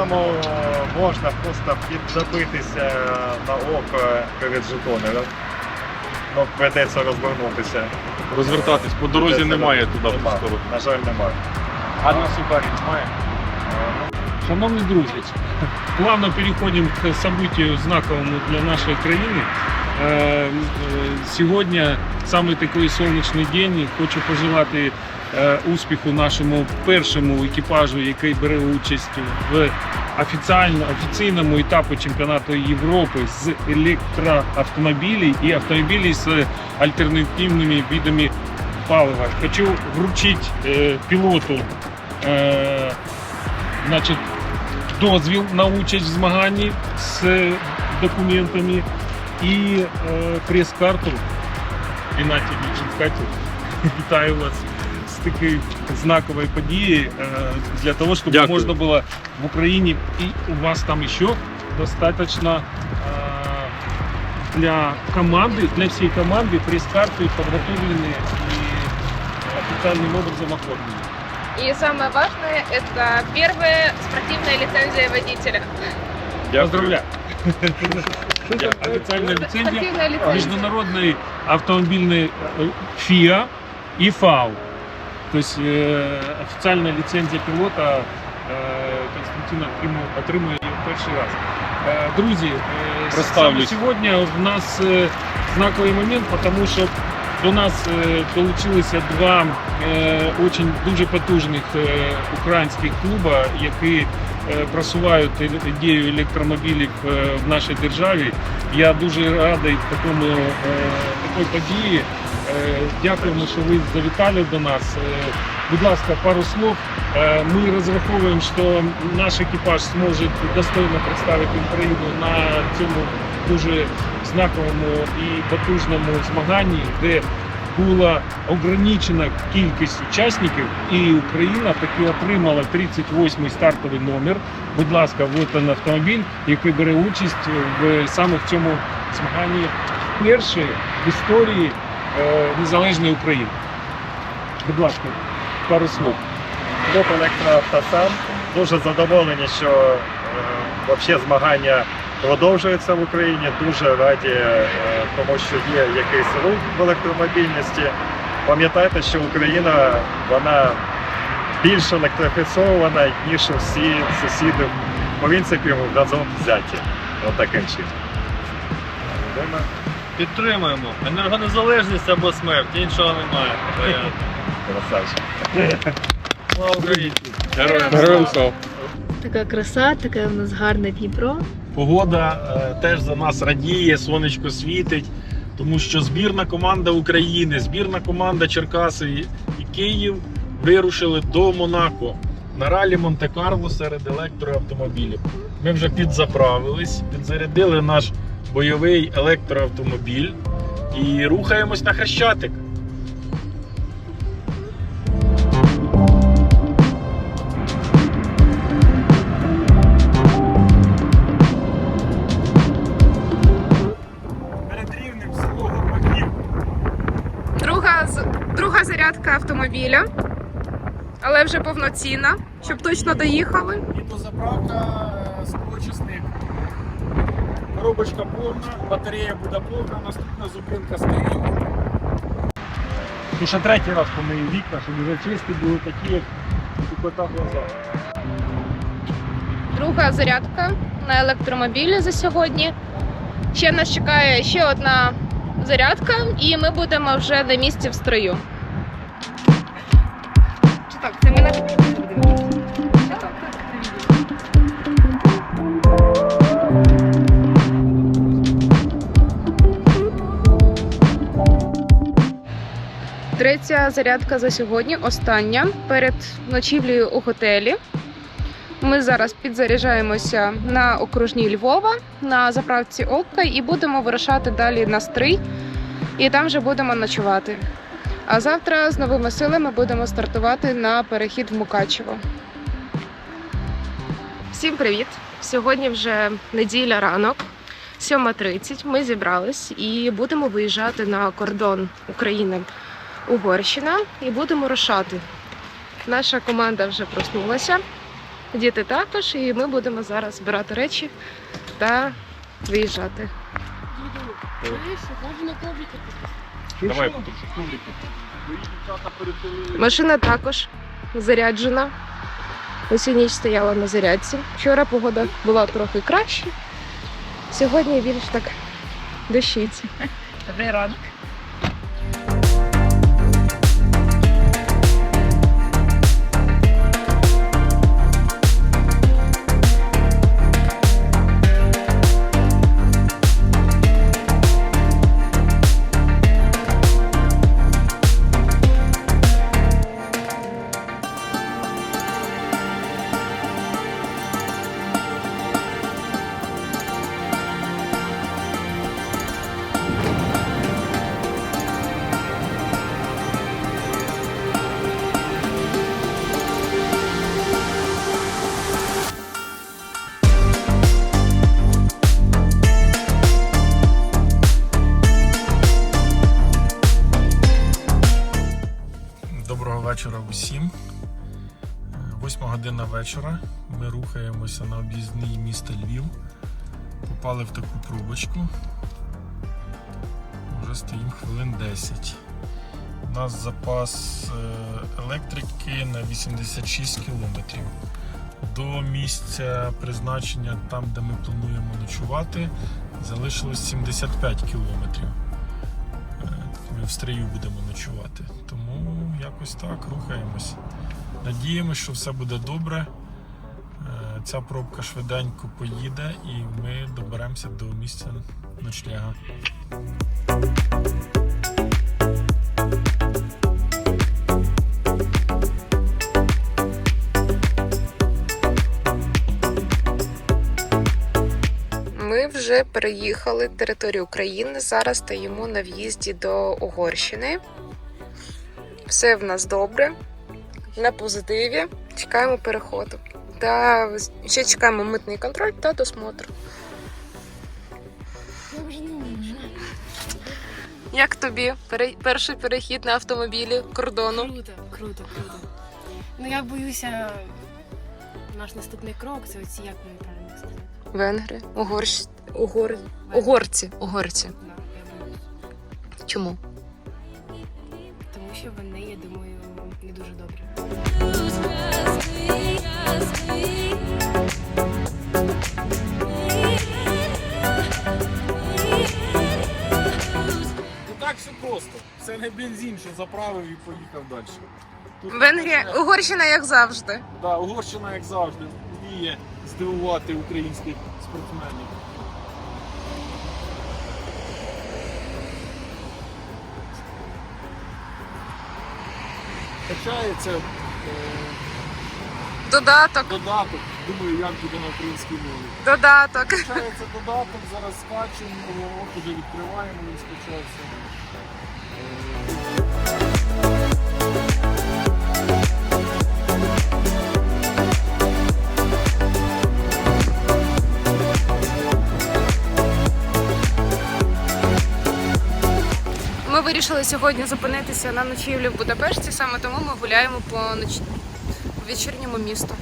цьому можна просто підзабитися на око жетони. Житомиром. Ну, прийдеться розвернутися. Розвертатись по дорозі Прийдеться немає туди в ту сторону. На жаль, немає. А на суперник немає. Шановні друзі, плавно переходимо к событию знаковому для нашої країни. Е, Сьогодні саме такий сонячний день. Хочу пожелати е, успіху нашому першому екіпажу, який бере участь в офіційному етапі чемпіонату Європи з електроавтомобілів і автомобілів з альтернативними видами палива. Хочу вручити е, пілоту значить, дозвіл на участь в змаганні з документами і е, прес-карту. Рінаті Віченкаті, вітаю вас з такою знаковою подією е, для того, щоб Дякую. можна було в Україні і у вас там ще достаточно е, для команди, для всей команды пресс-карты подготовлены и официальным образом оформлены. И самое важное, это первая спортивная лицензия водителя. Поздравляю! Официальная лицензия лицензия. международной автомобильной э, ФИА и ФАУ. То есть э, официальная Константина Константин отримує, її в перший раз. Е, Друзі, е, саме сьогодні в нас е, знаковий момент, тому що до нас е, долучилися два е, очень дуже потужних е, українських клуба, які е, просувають ідею електромобілів в нашій державі. Я дуже радий такому такій події. Дякуємо, що ви завітали до нас. Будь ласка, пару слов. Ми розраховуємо, що наш екіпаж зможе достойно представити Україну на цьому дуже знаковому і потужному змаганні, де була ограничена кількість учасників, і Україна таки отримала 38-й стартовий номер. Будь ласка, він автомобіль, який бере участь в саме в цьому змаганні перший в історії е, незалежної України. Будь ласка, пару слов. Клуб електроавтосам дуже задоволені, що е, вообще змагання продовжуються в Україні. Дуже раді, е, тому що є якийсь рух в електромобільності. Пам'ятайте, що Україна вона більш електрифіцована, ніж всі сусіди, в принципі, разом взяті. От таким чином. Підтримуємо. Енергонезалежність або смерть, іншого немає. Красавчик. Слава Україні! Героям слава! Така краса, таке у нас гарне Дніпро. Погода е, теж за нас радіє, сонечко світить, тому що збірна команда України, збірна команда Черкаси і- Київ вирушили до Монако на ралі Монте-Карло серед електроавтомобілів. Ми вже підзаправились, підзарядили наш бойовий електроавтомобіль і рухаємось на Хрещатик. Друга автомобіля, але вже повноцінна, щоб точно доїхали. І дозаправка сполучисник. Коробочка повна, батарея буде повна, наступна зупинка стоїть. І ще третій раз помию вікна, щоб вже чисті були такі, як у кота глаза. Друга зарядка на електромобілі за сьогодні. Ще нас чекає ще одна зарядка, і ми будемо вже на місці в строю. Так, це Чи? Третя зарядка за сьогодні, остання перед ночівлею у готелі. Ми зараз підзаряджаємося на окружній Львова на заправці Окка і будемо вирушати далі на стрий. І там вже будемо ночувати. А завтра з новими силами будемо стартувати на перехід в Мукачево. Всім привіт! Сьогодні вже неділя ранок, 7.30. Ми зібрались і будемо виїжджати на кордон України Угорщина і будемо рушати. Наша команда вже проснулася. Діти також, і ми будемо зараз збирати речі та виїжджати. Давай, Машина також заряджена. Усю ніч стояла на зарядці. Вчора погода була трохи краще. Сьогодні більш так дощиться. Добрий ранок. Година вечора. Ми рухаємося на об'їзний міста Львів. Попали в таку пробочку. Вже стоїмо хвилин 10. У нас запас е, електрики на 86 кілометрів. До місця призначення, там де ми плануємо ночувати, залишилось 75 кілометрів. Е, Ми в стрию будемо ночувати. Тому якось так рухаємось. Надіємося, що все буде добре. Е, Ця пробка швиденько поїде і ми доберемося до місця ночлега. Ми вже переїхали територію України. Зараз стоїмо на в'їзді до Угорщини. Все в нас добре, на позитиві. Чекаємо переходу. Та ще чекаємо митний контроль та досмотр. Як тобі перший перехід на автомобілі кордону? Круто, круто, круто. Ну я боюся, наш наступний крок це оці, як ми правильно сказати. Венгри, угорщ... угор... угорці, угорці. Да, я. Чому? Тому що вони, я думаю, не дуже добрі. Ну так все просто. Це не бензин, що заправив і поїхав далі. Тут Венгрія, Угорщина, як завжди. Да, Угорщина, як завжди, вміє здивувати українських спортсменів. Качається е, Додаток, додаток, думаю, як буде на українській мові. додаток. Качається додаток, зараз скачуємо, от уже відкриваємо, він скачався. Вирішили сьогодні зупинитися на ночівлі в Будапешті, саме тому ми гуляємо по ноч... вечірньому місту.